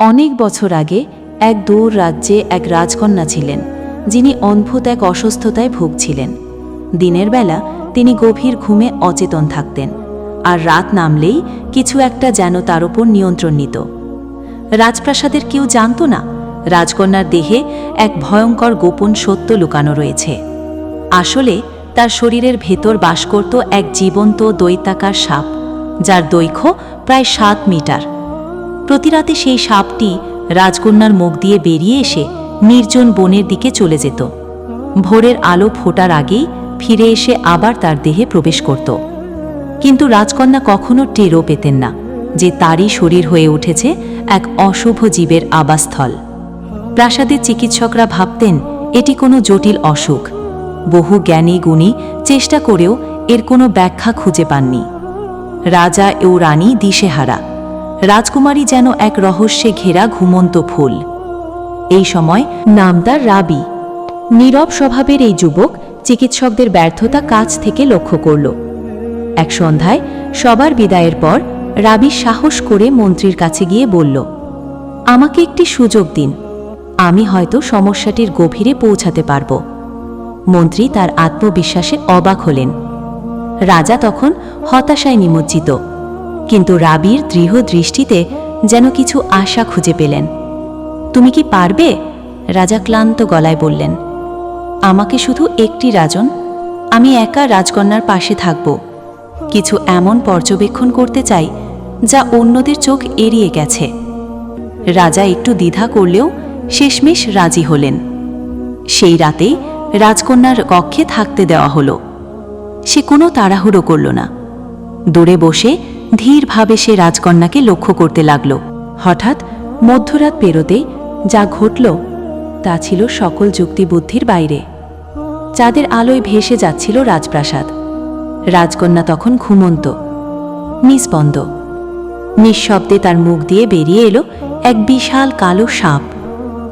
অনেক বছর আগে এক দূর রাজ্যে এক রাজকন্যা ছিলেন, যিনি অদ্ভুত এক অসুস্থতায় ভুগছিলেন। দিনের বেলা তিনি গভীর ঘুমে অচেতন থাকতেন, আর রাত নামলেই কিছু একটা যেন তার উপর নিয়ন্ত্রণ নিত রাজপ্রাসাদের কেউ জানত না, রাজকন্যার দেহে এক ভয়ঙ্কর গোপন সত্য লুকানো রয়েছে। আসলে তার শরীরের ভেতর বাস করত এক জীবন্ত দৈত্যাকার সাপ, যার দৈর্ঘ্য প্রায় সাত মিটার। প্রতিরাতে সেই সাপটি রাজকন্যার মুখ দিয়ে বেরিয়ে এসে নির্জন বনের দিকে চলে যেত। ভোরের আলো ফোটার আগেই ফিরে এসে আবার তার দেহে প্রবেশ করত। কিন্তু রাজকন্যা কখনো টেরও পেতেন না যে তারই শরীর হয়ে উঠেছে এক অশুভ জীবের আবাসস্থল। প্রাসাদের চিকিৎসকরা ভাবতেন, এটি কোনো জটিল অসুখ। বহু জ্ঞানী গুণী চেষ্টা করেও এর কোনো ব্যাখ্যা খুঁজে পাননি। রাজা ও রানী দিশেহারা। রাজকুমারী যেন এক রহস্যে ঘেরা ঘুমন্ত ফুল। এই সময় নাম তার রাবি। নীরব স্বভাবের এই যুবক চিকিৎসকদের ব্যর্থতা কাছ থেকে লক্ষ্য করল। এক সন্ধ্যায় সবার বিদায়ের পর রাবি সাহস করে মন্ত্রীর কাছে গিয়ে বলল, আমাকে একটি সুযোগ দিন। আমি হয়তো সমস্যাটির গভীরে পৌঁছাতে পারব। মন্ত্রী তার আত্মবিশ্বাসে অবাক হলেন। রাজা তখন হতাশায় নিমজ্জিত। কিন্তু রাবির দৃঢ় দৃষ্টিতে যেন কিছু আশা খুঁজে পেলেন। তুমি কি পারবে? রাজা ক্লান্ত গলায় বললেন। আমাকে শুধু একটি রাজন, আমি একা রাজকন্যার পাশে থাকব। কিছু এমন পর্যবেক্ষণ করতে চাই, যা অন্যদের চোখ এড়িয়ে গেছে। রাজা একটু দ্বিধা করলেও শেষমেশ রাজি হলেন। সেই রাতেই রাজকন্যার কক্ষে থাকতে দেওয়া হলো। সে কোনো তাড়াহুড়ো করল না। দূরে বসে ধীরভাবে সে রাজকন্যাকে লক্ষ্য করতে লাগল। হঠাৎ মধ্যরাত পেরোতে যা ঘটল, তা ছিল সকল যুক্তিবুদ্ধির বাইরে। চাঁদের আলোয় ভেসে যাচ্ছিল রাজপ্রাসাদ। রাজকন্যা তখন ঘুমন্ত, নিস্পন্দ। নিঃশব্দে তার মুখ দিয়ে বেরিয়ে এলো এক বিশাল কালো সাপ।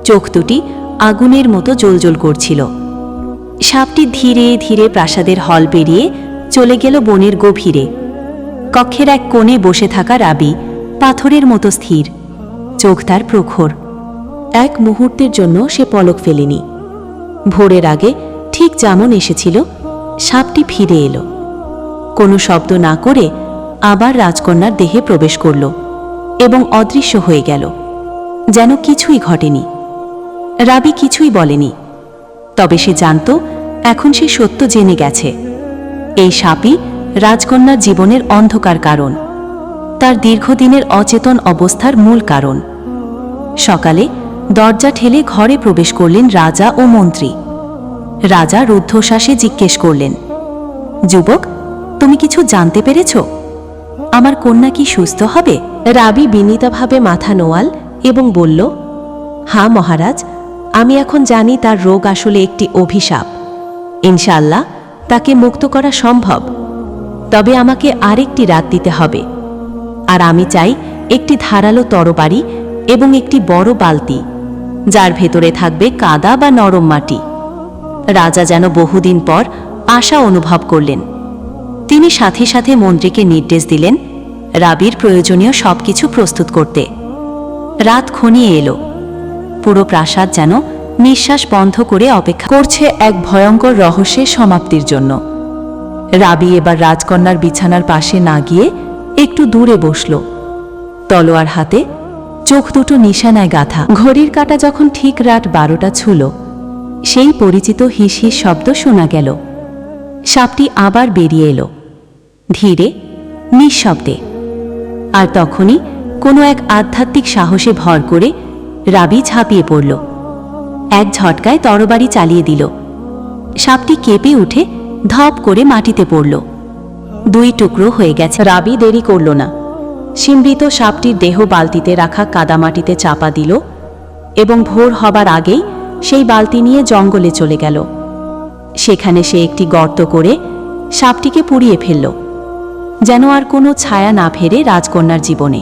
চোখ দুটি আগুনের মতো জ্বলজ্বল করছিল। সাপটি ধীরে ধীরে প্রাসাদের হল পেরিয়ে চলে গেল বনের গভীরে। কক্ষের এক কোণে বসে থাকা রাবি পাথরের মতো স্থির। চোখ তার প্রখর। এক মুহূর্তের জন্য সে পলক ফেলেনি। ভোরের আগে ঠিক যেমন এসেছিল, সাপটি ফিরে এলো। কোনো শব্দ না করে আবার রাজকন্যার দেহে প্রবেশ করল এবং অদৃশ্য হয়ে গেল। যেন কিছুই ঘটেনি। রাবি কিছুই বলেনি। তবে সে জানত, এখন সে সত্য জেনে গেছে। এই সাপই রাজকন্যার জীবনের অন্ধকার কারণ। তার দীর্ঘদিনের অচেতন অবস্থার মূল কারণ। সকালে দরজা ঠেলে ঘরে প্রবেশ করলেন রাজা ও মন্ত্রী। রাজা রুদ্ধশ্বাসে জিজ্ঞেস করলেন, যুবক, তুমি কিছু জানতে পেরেছ? আমার কন্যা কি সুস্থ হবে? রাবি বিনীতভাবে মাথা নোয়াল এবং বলল হ্যাঁ মহারাজ, আমি এখন জানি তার রোগ আসলে একটি অভিশাপ। ইনশাল্লাহ তাকে মুক্ত করা সম্ভব। তবে আমাকে আরেকটি রাত দিতে হবে। আর আমি চাই একটি ধারালো তরবারি এবং একটি বড় বালতি, যার ভেতরে থাকবে কাদা বা নরম মাটি। রাজা যেন বহুদিন পর আশা অনুভব করলেন। তিনি সাথে সাথে মন্ত্রীকে নির্দেশ দিলেন রাবির প্রয়োজনীয় সবকিছু প্রস্তুত করতে। রাত খনিয়ে এলো। পুরো প্রাসাদ যেন নিঃশ্বাস বন্ধ করে অপেক্ষা করছে এক ভয়ঙ্কর রহস্যের সমাপ্তির জন্য। রাবি এবার রাজকন্যার বিছানার পাশে না গিয়ে একটু দূরে বসল। তলোয়ার হাতে চোখ দুটো নিশানায় গাথা। ঘড়ির কাটা যখন ঠিক রাত বারোটা ছুল, সেই পরিচিত হিস হিস শব্দ শোনা গেল। সাপটি আবার বেরিয়ে এলো, ধীরে, নিঃশব্দে। আর তখনই কোনো এক আধ্যাত্মিক সাহসে ভর করে রাবি ঝাঁপিয়ে পড়ল। এক ঝটকায় তরবারি চালিয়ে দিল। সাপটি কেঁপে উঠে ধপ করে মাটিতে পড়ল। দুই টুকরো হয়ে গেছে। রাবি দেরি করল না। সিমৃত সাপটির দেহ বালতিতে রাখা কাদামাটিতে চাপা দিল এবং ভোর হবার আগেই সেই বালতি নিয়ে জঙ্গলে চলে গেল। সেখানে সে একটি গর্ত করে সাপটিকে পুড়িয়ে ফেলল, যেন আর কোনো ছায়া না ফেরে রাজকন্যার জীবনে।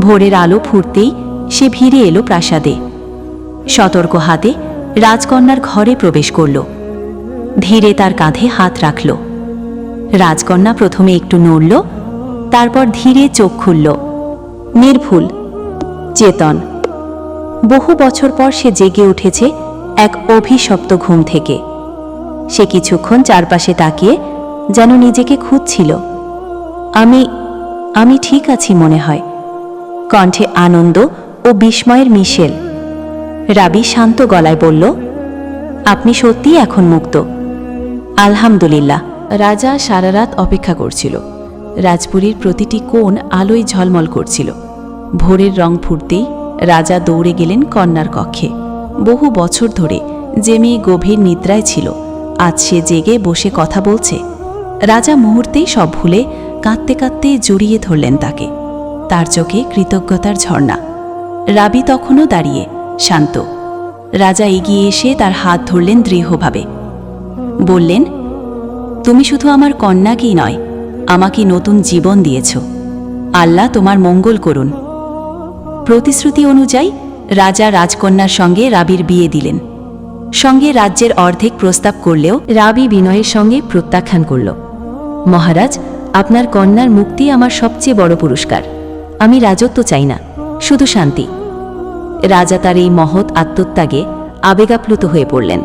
ভোরের আলো ফুটতেই সে ভিড়ে এলো প্রাসাদে। সতর্ক হাতে রাজকন্যার ঘরে প্রবেশ করল। ধীরে তার কাঁধে হাত রাখল। রাজকন্যা প্রথমে একটু নড়ল, তারপর ধীরে চোখ খুলল। নির্ভুল, চেতন। বহু বছর পর সে জেগে উঠেছে এক অভিশপ্ত ঘুম থেকে। সে কিছুক্ষণ চারপাশে তাকিয়ে যেন নিজেকে খুঁজছিল। আমি আমি ঠিক আছি মনে হয়। কণ্ঠে আনন্দ ও বিস্ময়ের মিশেল। রাবি শান্ত গলায় বলল, আপনি সত্যিই এখন মুক্ত। আলহামদুলিল্লাহ, রাজা সারা রাত অপেক্ষা করছিল। রাজপুরীর প্রতিটি কোণ আলোয় ঝলমল করছিল। ভোরের রং ফুটতেই রাজা দৌড়ে গেলেন কন্যার কক্ষে। বহু বছর ধরে যে মেয়ে গভীর নিদ্রায় ছিল, আজ সে জেগে বসে কথা বলছে। রাজা মুহূর্তেই সব ভুলে কাঁদতে কাঁদতে জড়িয়ে ধরলেন তাকে। তার চোখে কৃতজ্ঞতার ঝর্ণা। রাবি তখনও দাঁড়িয়ে, শান্ত। রাজা এগিয়ে এসে তার হাত ধরলেন দৃঢ়ভাবে। বললেন, তুমি শুধু আমার কন্যাকেই নয়, আমাকে নতুন জীবন দিয়েছ। আল্লাহ তোমার মঙ্গল করুন। প্রতিশ্রুতি অনুযায়ী রাজা রাজকন্যার সঙ্গে রাবির বিয়ে দিলেন। সঙ্গে রাজ্যের অর্ধেক প্রস্তাব করলেও রাবি বিনয়ের সঙ্গে প্রত্যাখ্যান করল। মহারাজ, আপনার কন্যার মুক্তি আমার সবচেয়ে বড় পুরস্কার। আমি রাজত্ব চাই না, শুধু শান্তি। রাজা তার এই মহৎ আত্মত্যাগে আবেগাপ্লুত হয়ে পড়লেন।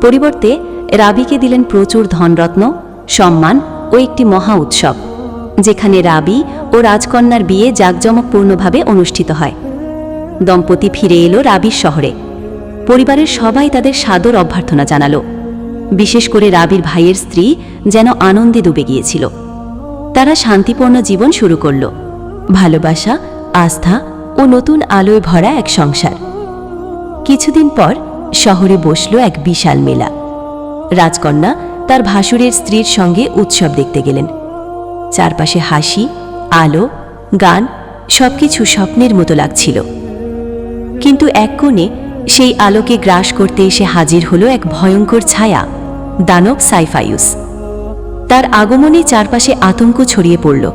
পরিবর্তে রাবিকে দিলেন প্রচুর ধনরত্ন, সম্মান ও একটি মহা উৎসব, যেখানে রাবি ও রাজকন্যার বিয়ে জাঁকজমকপূর্ণভাবে অনুষ্ঠিত হয়। দম্পতি ফিরে এলো রাবির শহরে। পরিবারের সবাই তাদের সাদর অভ্যর্থনা জানালো। বিশেষ করে রাবির ভাইয়ের স্ত্রী যেন আনন্দে ডুবে গিয়েছিল। তারা শান্তিপূর্ণ জীবন শুরু করল। ভালোবাসা, আস্থা ও নতুন আলোয় ভরা এক সংসার। কিছুদিন পর শহরে বসল এক বিশাল মেলা। রাজকন্যা তার ভাসুরের স্ত্রীর সঙ্গে উৎসব দেখতে গেলেন। চারপাশে হাসি, আলো, গান সবকিছু স্বপ্নের মতো লাগছিল। কিন্তু এক কোণে সেই আলোকে গ্রাস করতে এসে হাজির হলো এক ভয়ঙ্কর ছায়া, দানব সাইফায়ুস তার আগমনে চারপাশে আতঙ্ক ছড়িয়ে পড়ল।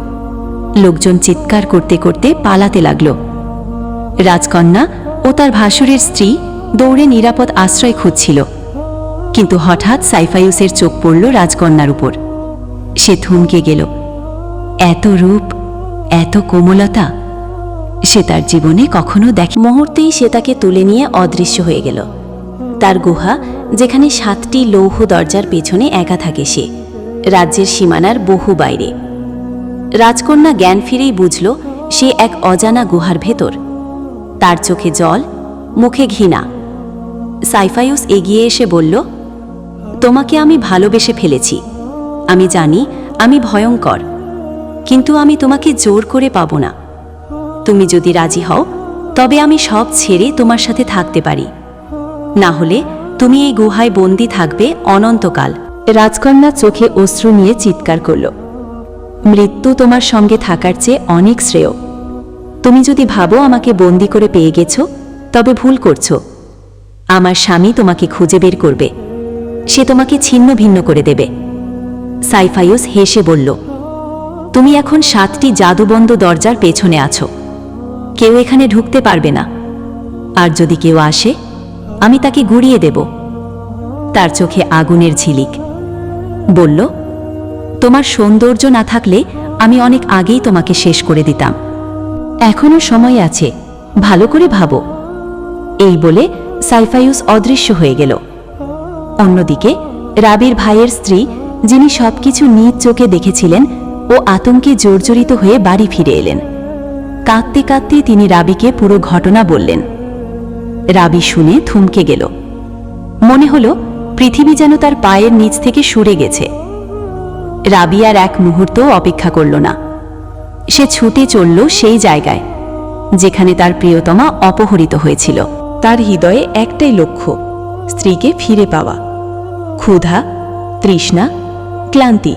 লোকজন চিৎকার করতে করতে পালাতে লাগল। রাজকন্যা ও তার ভাসুরের স্ত্রী দৌড়ে নিরাপদ আশ্রয় খুঁজছিল। কিন্তু হঠাৎ সাইফায়ুসের চোখ পড়ল রাজকন্যার উপর। সে থমকে গেল। এত রূপ, এত কোমলতা, সে তার জীবনে কখনো দেখে মুহূর্তেই সে তাকে তুলে নিয়ে অদৃশ্য হয়ে গেল। তার গুহা, যেখানে সাতটি লৌহ দরজার পেছনে একা থাকে সে, রাজ্যের সীমানার বহু বাইরে। রাজকন্যা জ্ঞান ফিরেই বুঝল, সে এক অজানা গুহার ভেতর। তার চোখে জল, মুখে ঘৃণা। সাইফায়ুস এগিয়ে এসে বলল, তোমাকে আমি ভালোবেসে ফেলেছি। আমি জানি আমি ভয়ঙ্কর, কিন্তু আমি তোমাকে জোর করে পাব না। তুমি যদি রাজি হও, তবে আমি সব ছেড়ে তোমার সাথে থাকতে পারি। না হলে তুমি এই গুহায় বন্দি থাকবে অনন্তকাল। রাজকন্যা চোখে অশ্রু নিয়ে চিৎকার করল, মৃত্যু তোমার সঙ্গে থাকার চেয়ে অনেক শ্রেয়। তুমি যদি ভাবো আমাকে বন্দি করে পেয়ে গেছ, তবে ভুল করছ। আমার স্বামী তোমাকে খুঁজে বের করবে। সে তোমাকে ছিন্ন ভিন্ন করে দেবে। সাইফাইউস হেসে বলল, তুমি এখন সাতটি জাদুবন্ধ দরজার পেছনে আছো। কেউ এখানে ঢুকতে পারবে না। আর যদি কেউ আসে, আমি তাকে গুড়িয়ে দেব। তার চোখে আগুনের ঝিলিক। বলল, তোমার সৌন্দর্য না থাকলে আমি অনেক আগেই তোমাকে শেষ করে দিতাম। এখনও সময় আছে, ভালো করে ভাবো। এই বলে সাইফাইউস অদৃশ্য হয়ে গেল। অন্যদিকে, রাবির ভাইয়ের স্ত্রী, যিনি সবকিছু নিজ চোখে দেখেছিলেন ও আতঙ্কে জর্জরিত হয়ে বাড়ি ফিরে এলেন। কাঁদতে কাঁদতে তিনি রাবিকে পুরো ঘটনা বললেন। রাবি শুনে থমকে গেল। মনে হলো, পৃথিবী যেন তার পায়ের নিচ থেকে সরে গেছে। রাবি আর এক মুহূর্ত অপেক্ষা করল না। সে ছুটে চলল সেই জায়গায়, যেখানে তার প্রিয়তমা অপহরিত হয়েছিল। তার হৃদয়ে একটাই লক্ষ্য, স্ত্রীকে ফিরে পাওয়া। ক্ষুধা, তৃষ্ণা, ক্লান্তি,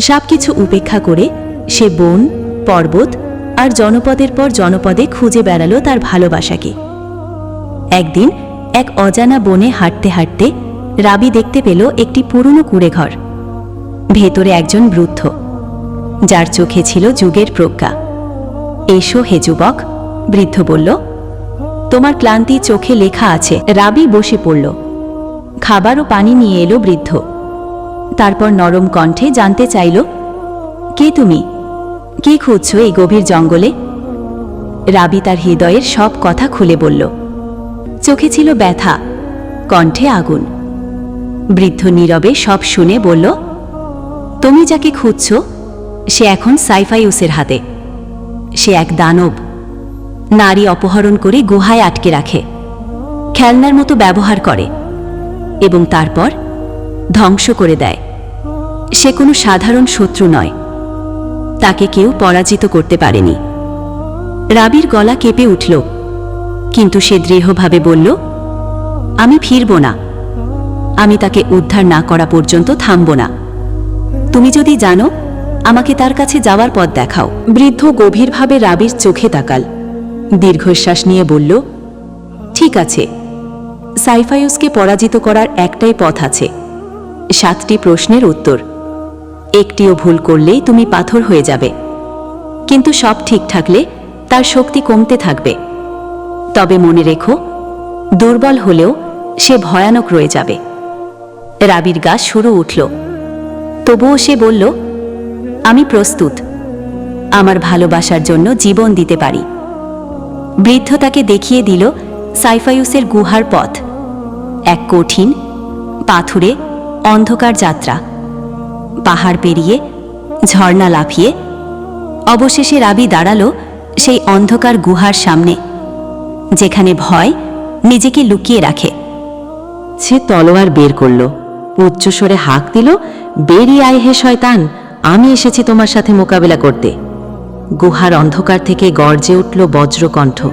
সবকিছু উপেক্ষা করে সে বন, পর্বত আর জনপদের পর জনপদে খুঁজে বেড়ালো তার ভালোবাসাকে। একদিন এক অজানা বনে হাঁটতে হাঁটতে রাবি দেখতে পেল একটি পুরনো কুড়েঘর। ভেতরে একজন বৃদ্ধ, যার চোখে ছিল যুগের প্রজ্ঞা। এসো হে যুবক, বৃদ্ধ বলল তোমার ক্লান্তি চোখে লেখা আছে। রাবি বসে পড়ল। খাবার ও পানি নিয়ে এলো বৃদ্ধ। তারপর নরম কণ্ঠে জানতে চাইল, কে তুমি? কি খুঁজছ এই গভীর জঙ্গলে? রাবি তার হৃদয়ের সব কথা খুলে বলল, চোখে ছিল ব্যথা, কণ্ঠে আগুন। বৃদ্ধ নীরবে সব শুনে বলল, তুমি যাকে খুঁজছ, সে এখন সাইফাইউসের হাতে। সে এক দানব। নারী অপহরণ করে গুহায় আটকে রাখে। খেলনার মতো ব্যবহার করে এবং তারপর ধ্বংস করে দেয়। সে কোনো সাধারণ শত্রু নয়। তাকে কেউ পরাজিত করতে পারেনি। রাবির গলা কেঁপে উঠল, কিন্তু সে দৃঢ়ভাবে বলল, আমি ফিরব না। আমি তাকে উদ্ধার না করা পর্যন্ত থামব না। তুমি যদি জানো, আমাকে তার কাছে যাওয়ার পথ দেখাও। বৃদ্ধ গভীরভাবে রাবির চোখে তাকাল। দীর্ঘশ্বাস নিয়ে বলল, ঠিক আছে। সাইফায়ুসকে পরাজিত করার একটাই পথ আছে। সাতটি প্রশ্নের উত্তর। একটিও ভুল করলেই তুমি পাথর হয়ে যাবে। কিন্তু সব ঠিক থাকলে তার শক্তি কমতে থাকবে। তবে মনে রেখো, দুর্বল হলেও সে ভয়ানক রয়ে যাবে। রাবির গা শুরু উঠল। তবুও সে বলল, আমি প্রস্তুত। আমার ভালোবাসার জন্য জীবন দিতে পারি। বৃদ্ধ তাকে দেখিয়ে দিল সাইফায়ুসের গুহার পথ। এক কঠিন, পাথুরে, অন্ধকার যাত্রা। পাহাড় পেরিয়ে, ঝর্ণা লাফিয়ে, অবশেষে রাবি দাঁড়াল সেই অন্ধকার গুহার সামনে, যেখানে ভয় নিজেকে লুকিয়ে রাখে। সে তলোয়ার বের করল, উচ্চস্বরে হাঁক দিল, বেরিয়ে আয় হে শয়তান, আমি এসেছি তোমার সাথে মোকাবেলা করতে। গুহার অন্ধকার থেকে গর্জে উঠল বজ্রকণ্ঠ।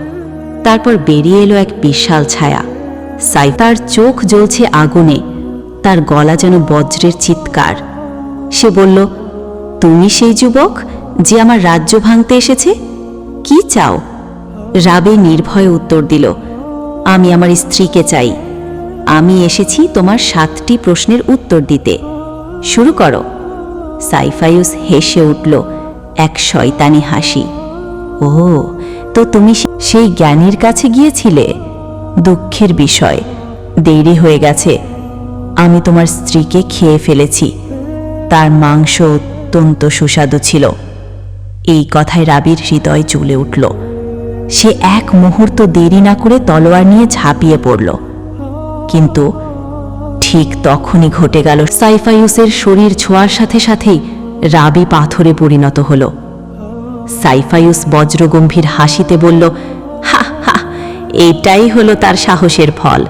তারপর বেরিয়ে এলো এক বিশাল ছায়া। সাই তার চোখ জ্বলছে আগুনে। তার গলা যেন বজ্রের চিৎকার। সে বলল, তুমি সেই যুবক যে আমার রাজ্য ভাঙতে এসেছে? কি চাও? রাবে নির্ভয়ে উত্তর দিল, আমি আমার স্ত্রীকে চাই। আমি এসেছি তোমার সাতটি প্রশ্নের উত্তর দিতে। শুরু করো। সাইফাইউস হেসে উঠল এক শয়তানি হাসি। ও তো তুমি সেই জ্ঞানীর কাছে গিয়েছিলে? দুঃখের বিষয়, দেরি হয়ে গেছে। আমি তোমার স্ত্রীকে খেয়ে ফেলেছি। তার মাংস অত্যন্ত সুস্বাদু ছিল। এই কথায় রাবির হৃদয় চুলে উঠল। সে এক মুহূর্ত দেরি না করে তলোয়ার নিয়ে ঝাঁপিয়ে পড়ল। কিন্তু ঠিক তখনই ঘটে গেল সাইফাইউসের শরীর ছোঁয়ার সাথে সাথেই রাবি পাথরে পরিণত হল। সাইফায়ুস বজ্রগম্ভীর হাসিতে বলল, হা হা এটাই হলো তার সাহসের ফল।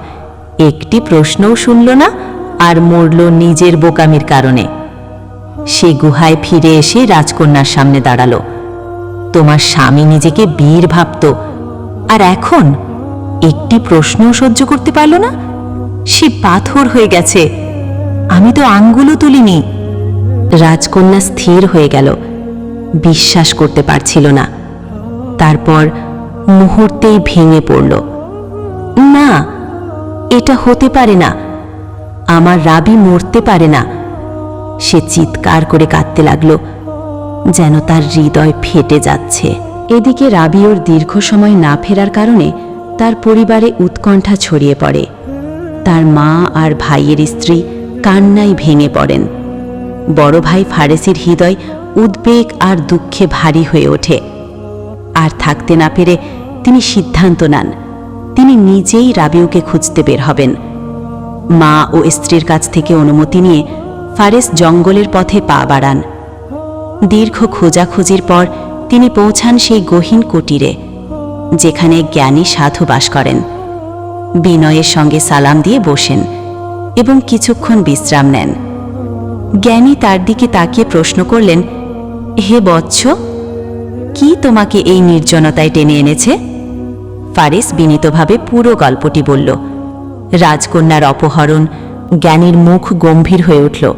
একটি প্রশ্নও শুনল না আর মরল নিজের বোকামির কারণে। সে গুহায় ফিরে এসে রাজকন্যার সামনে দাঁড়াল। তোমার স্বামী নিজেকে বীর ভাবত, আর এখন একটি প্রশ্নও সহ্য করতে পারল না? সে পাথর হয়ে গেছে। আমি তো আঙ্গুলও তুলিনি। রাজকন্যা স্থির হয়ে গেল। বিশ্বাস করতে পারছিল না। তারপর মুহূর্তেই ভেঙে পড়ল। না, এটা হতে পারে না। আমার রাবি মরতে পারে না। সে চিৎকার করে কাঁদতে লাগল, যেন তার হৃদয় ফেটে যাচ্ছে। এদিকে রাবি ওর দীর্ঘ সময় না ফেরার কারণে তার পরিবারে উৎকণ্ঠা ছড়িয়ে পড়ে। তার মা আর ভাইয়ের স্ত্রী কান্নায় ভেঙে পড়েন। বড় ভাই ফারেসির হৃদয় উদ্বেগ আর দুঃখে ভারী হয়ে ওঠে। আর থাকতে না পেরে তিনি সিদ্ধান্ত নেন, তিনি নিজেই রাবিউকে খুঁজতে বের হবেন। মা ও স্ত্রীর কাছ থেকে অনুমতি নিয়ে ফারেস জঙ্গলের পথে পা বাড়ান। দীর্ঘ খোঁজাখুঁজির পর তিনি পৌঁছান সেই গহীন কুটিরে, যেখানে জ্ঞানী সাধু বাস করেন। বিনয়ের সঙ্গে সালাম দিয়ে বসেন এবং কিছুক্ষণ বিশ্রাম নেন। জ্ঞানী তার দিকে তাকিয়ে প্রশ্ন করলেন, হে বৎস, কি তোমাকে এই নির্জনতায় টেনে এনেছে? ফারিস বিনীতভাবে পুরো গল্পটি বলল। রাজকন্যার অপহরণ জ্ঞানীর মুখ গম্ভীর হয়ে উঠল।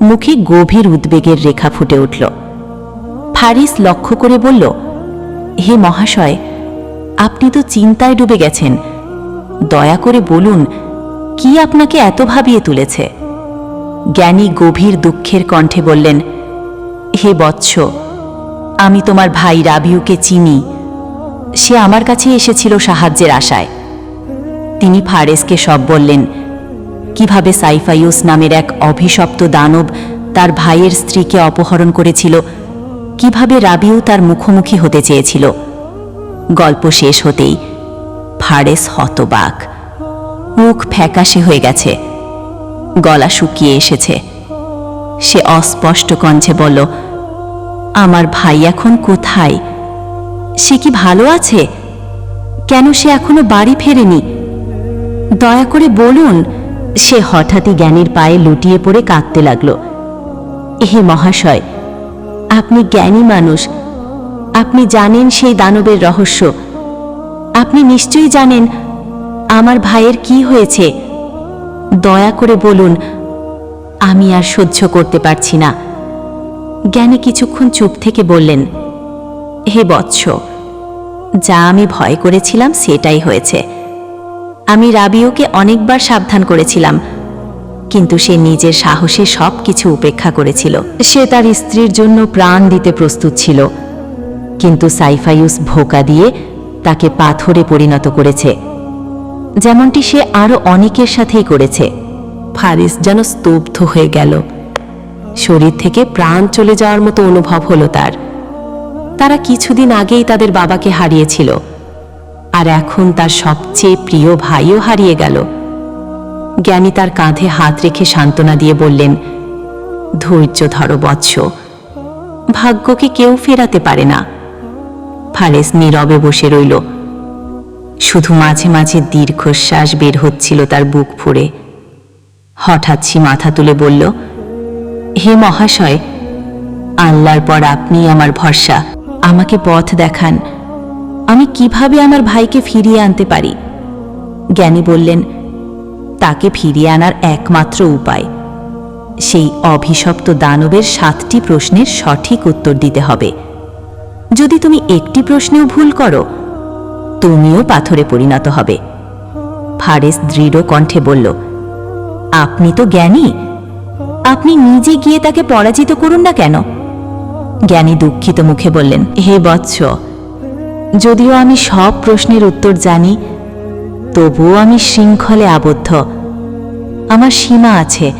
মুখে গভীর উদ্বেগের রেখা ফুটে উঠল। ফারিস লক্ষ্য করে বলল, হে মহাশয়, আপনি তো চিন্তায় ডুবে গেছেন। দয়া করে বলুন, কি আপনাকে এত ভাবিয়ে তুলেছে? জ্ঞানী গভীর দুঃখের কণ্ঠে বললেন, হে বৎস, আমি তোমার ভাই রাবিউকে চিনি। সে আমার কাছে এসেছিল সাহায্যের আশায়। তিনি ফারেসকে সব বললেন, কীভাবে সাইফাইউস নামের এক অভিশপ্ত দানব তার ভাইয়ের স্ত্রীকে অপহরণ করেছিল? কীভাবে রাবিউ তার মুখোমুখি হতে চেয়েছিল? গল্প শেষ হতেই ফারেস হতবাক। মুখ ফ্যাকাশে হয়ে গেছে। গলা শুকিয়ে এসেছে। সে অস্পষ্ট কণ্ঠে বলল, আমার ভাই এখন কোথায়? সে কি ভালো আছে? কেন সে এখনও বাড়ি ফেরেনি? দয়া করে বলুন। সে হঠাৎই জ্ঞানীর পায়ে লুটিয়ে পড়ে কাঁদতে লাগল। হে মহাশয়, আপনি জ্ঞানী মানুষ। আপনি জানেন সেই দানবের রহস্য। আপনি নিশ্চয়ই জানেন আমার ভাইয়ের কি হয়েছে। দয়া করে বলুন, আমি আর সহ্য করতে পারছি না। জ্ঞানী কিছুক্ষণ চুপ থেকে বললেন, হে বৎস, যা আমি ভয় করেছিলাম সেটাই হয়েছে। আমি রাবিওকে অনেকবার সাবধান করেছিলাম, কিন্তু সে নিজের সাহসে সব কিছু উপেক্ষা করেছিল। সে তার স্ত্রীর জন্য প্রাণ দিতে প্রস্তুত ছিল, কিন্তু সাইফাইউস ভোকা দিয়ে তাকে পাথরে পরিণত করেছে। যেমনটি সে আরও অনেকের সাথেই করেছে। ফারিস যেন স্তব্ধ হয়ে গেল। শরীর থেকে প্রাণ চলে যাওয়ার মতো অনুভব হলো তার। তারা কিছুদিন আগেই তাদের বাবাকে হারিয়েছিল। আর এখন তার সবচেয়ে প্রিয় ভাইও হারিয়ে গেল। জ্ঞানী তার কাঁধে হাত রেখে সান্ত্বনা দিয়ে বললেন, ধৈর্য ধরো বৎস। ভাগ্যকে কেউ ফেরাতে পারে না। ফারেস নীরবে বসে রইল। শুধু মাঝে মাঝে দীর্ঘশ্বাস বের হচ্ছিল তার বুক ফুঁড়ে। হঠাৎ সে মাথা তুলে বলল, হে মহাশয়, আল্লাহর পর আপনি আমার ভরসা। আমাকে পথ দেখান। আমি কীভাবে আমার ভাইকে ফিরিয়ে আনতে পারি? জ্ঞানী বললেন, তাকে ফিরিয়ে আনার একমাত্র উপায়। সেই অভিশপ্ত দানবের সাতটি প্রশ্নের সঠিক উত্তর দিতে হবে। যদি তুমি একটি প্রশ্নেও ভুল করো তুমিও পাথরে পরিণত হবে। ফারেস দৃঢ় কণ্ঠে বলল, আপনি তো জ্ঞানী। আপনি নিজে গিয়ে তাকে পরাজিত করুন না কেন? জ্ঞানী দুঃখিত মুখে বললেন, হে বৎস, যদিও আমি সব প্রশ্নের উত্তর জানি, তবুও আমি শৃঙ্খলে আবদ্ধ। আমার সীমা আছে,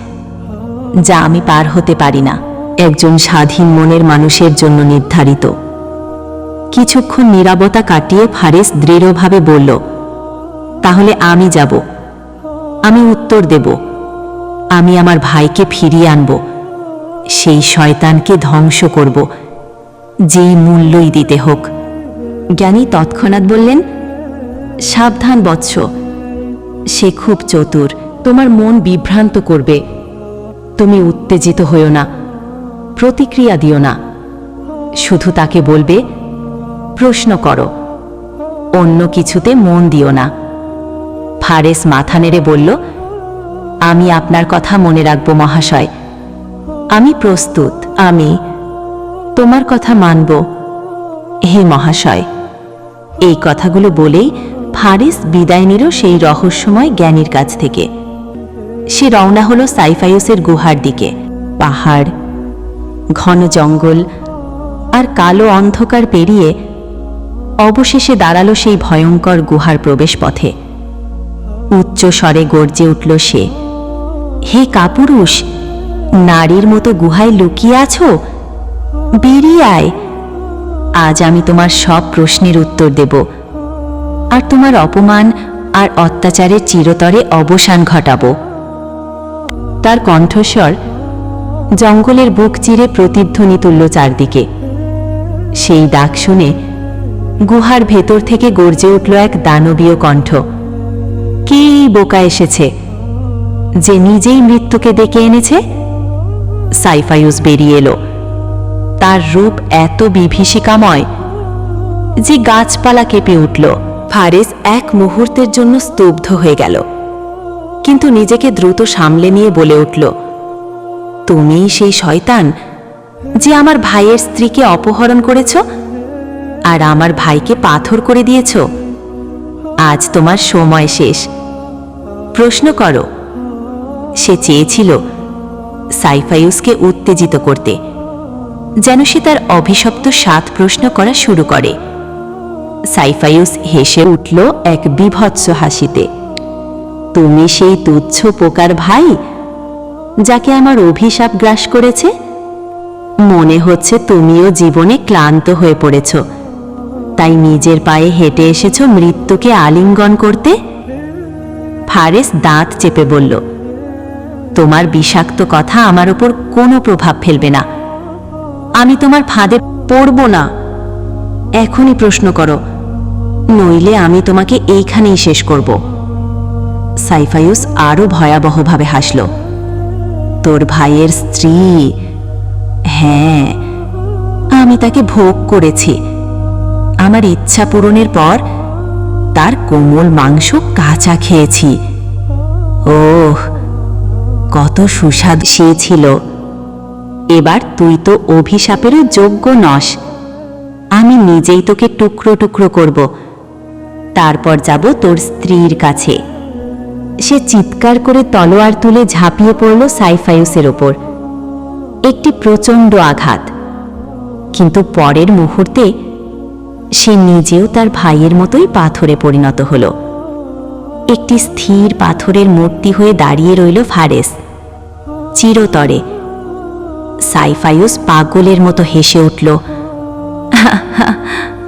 যা আমি পার হতে পারি না। একজন স্বাধীন মনের মানুষের জন্য নির্ধারিত। কিছুক্ষণ নিরাবতা কাটিয়ে ফারেস দৃঢ়ভাবে বলল, তাহলে আমি যাব। আমি উত্তর দেব। আমি আমার ভাইকে ফিরিয়ে আনব। সেই শয়তানকে ধ্বংস করব। যেই মূল্যই দিতে হোক। জ্ঞানী তৎক্ষণাৎ বললেন, সাবধান বৎস। সে খুব চতুর। তোমার মন বিভ্রান্ত করবে। তুমি উত্তেজিত হইও না। প্রতিক্রিয়া দিও না। শুধু তাকে বলবে প্রশ্ন করো। অন্য কিছুতে মন দিও না। ফারেস মাথা নেড়ে বলল, আমি আপনার কথা মনে রাখব মহাশয়। আমি প্রস্তুত, আমি তোমার কথা মানব। হে মহাশয়। এই কথাগুলো বলেই ফারিস বিদায় নিল সেই রহস্যময় জ্ঞানীর কাছ থেকে। সে রওনা হলো সাইফাইউসের গুহার দিকে। পাহাড়, ঘন জঙ্গল আর কালো অন্ধকার পেরিয়ে অবশেষে দাঁড়াল সেই ভয়ঙ্কর গুহার প্রবেশপথে। উচ্চ স্বরে গর্জে উঠল সে, হে কাপুরুষ, নারীর মতো গুহায় লুকিয়ে আছো? বেরিয়ে আয়। আজ আমি তোমার সব প্রশ্নের উত্তর দেব, আর তোমার অপমান আর অত্যাচারের চিরতরে অবসান ঘটাব। তার কণ্ঠস্বর জঙ্গলের বুক চিরে প্রতিধ্বনি তুলল চারদিকে। সেই ডাক শুনে গুহার ভেতর থেকে গর্জে উঠল এক দানবীয় কণ্ঠ। কে এই বোকা এসেছে? যে নিজেই মৃত্যুকে ডেকে এনেছে? সাইফাইউস বেরিয়ে এলো। তার রূপ এত বিভীষিকাময় যে গাছপালা কেঁপে উঠল। ফারেস এক মুহূর্তের জন্য স্তব্ধ হয়ে গেল। কিন্তু নিজেকে দ্রুত সামলে নিয়ে বলে উঠল, তুমিই সেই শয়তান যে আমার ভাইয়ের স্ত্রীকে অপহরণ করেছ? আর আমার ভাইকে পাথর করে দিয়েছ? আজ তোমার সময় শেষ। প্রশ্ন করো। সে চেয়েছিল সাইফাইউসকে উত্তেজিত করতে, যেন সে তার অভিশপ্ত সাত প্রশ্ন করা শুরু করে। সাইফাইউস হেসে উঠল এক বিভৎস হাসিতে। তুমি সেই তুচ্ছ পোকার ভাই, যাকে আমার অভিশাপ গ্রাস করেছে? মনে হচ্ছে তুমিও জীবনে ক্লান্ত হয়ে পড়েছ। তাই নিজের পায়ে হেঁটে এসেছ মৃত্যুকে আলিঙ্গন করতে? ফারেস দাঁত চেপে বলল, তোমার বিষাক্ত কথা আমার ওপর কোনো প্রভাব ফেলবে না। আমি তোমার ফাঁদে পড়ব না। এখনই প্রশ্ন করো, নইলে আমি তোমাকে এইখানেই শেষ করব সাইফায়ুস আরও ভয়াবহভাবে হাসল, তোর ভাইয়ের স্ত্রী? হ্যাঁ আমি তাকে ভোগ করেছি। আমার ইচ্ছা পূরণের পর তার কোমল মাংস কাঁচা খেয়েছি। ওহ, কত সুস্বাদ সে ছিল। এবার তুই তো অভিশাপেরও যোগ্য নস। আমি নিজেই তোকে টুকরো টুকরো করব। তারপর যাব তোর স্ত্রীর কাছে। সে চিৎকার করে তলোয়ার তুলে ঝাঁপিয়ে পড়ল সাইফায়ুসের ওপর। একটি প্রচণ্ড আঘাত। কিন্তু পরের মুহূর্তে সে নিজেও তার ভাইয়ের মতোই পাথরে পরিণত হল। একটি স্থির পাথরের মূর্তি হয়ে দাঁড়িয়ে রইল ফারেস। চিরতরে সাইফায়ুস পাগলের মতো হেসে উঠল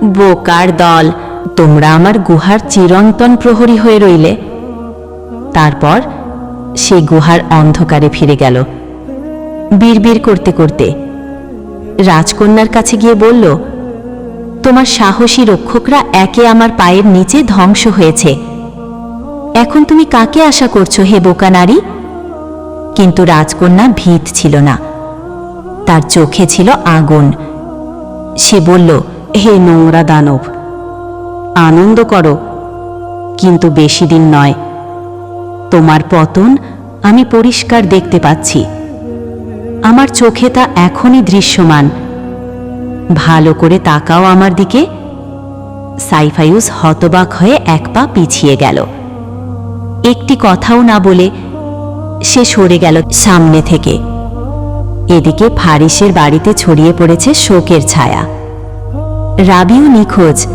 বোকার দল, তোমরা আমার গুহার চিরন্তন প্রহরী হয়ে রইলে তারপর সে গুহার অন্ধকারে ফিরে গেল। বিড়বিড় করতে করতে রাজকন্যার কাছে গিয়ে বলল তোমার সাহসী রক্ষকরা একে আমার পায়ের নিচে ধ্বংস হয়েছে। এখন তুমি কাকে আশা করছ হে বোকা নারী? কিন্তু রাজকন্যা ভীত ছিল না। তার চোখে ছিল আগুন। সে বলল, হে নোংরা দানব, আনন্দ করো, কিন্তু বেশি দিন নয়। তোমার পতন আমি পরিষ্কার দেখতে পাচ্ছি। আমার চোখে তা এখনই দৃশ্যমান। ভালো করে তাকাও আমার দিকে। সাইফায়ুস হতবাক হয়ে এক পা পিছিয়ে গেল। একটি কথাও না বলে সে সরে গেল সামনে থেকে। এদিকে ফারিসের বাড়িতে ছড়িয়ে পড়েছে শোকের ছায়া। রাবিও নিখোঁজ,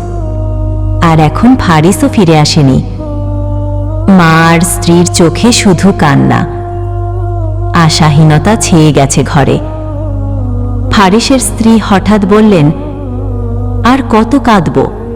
আর এখন ফারিসও ফিরে আসেনি। মা মার স্ত্রীর চোখে শুধু কান্না। আশাহীনতা ছেয়ে গেছে ঘরে। ফারিসের স্ত্রী হঠাৎ বললেন আর কত কাঁদব?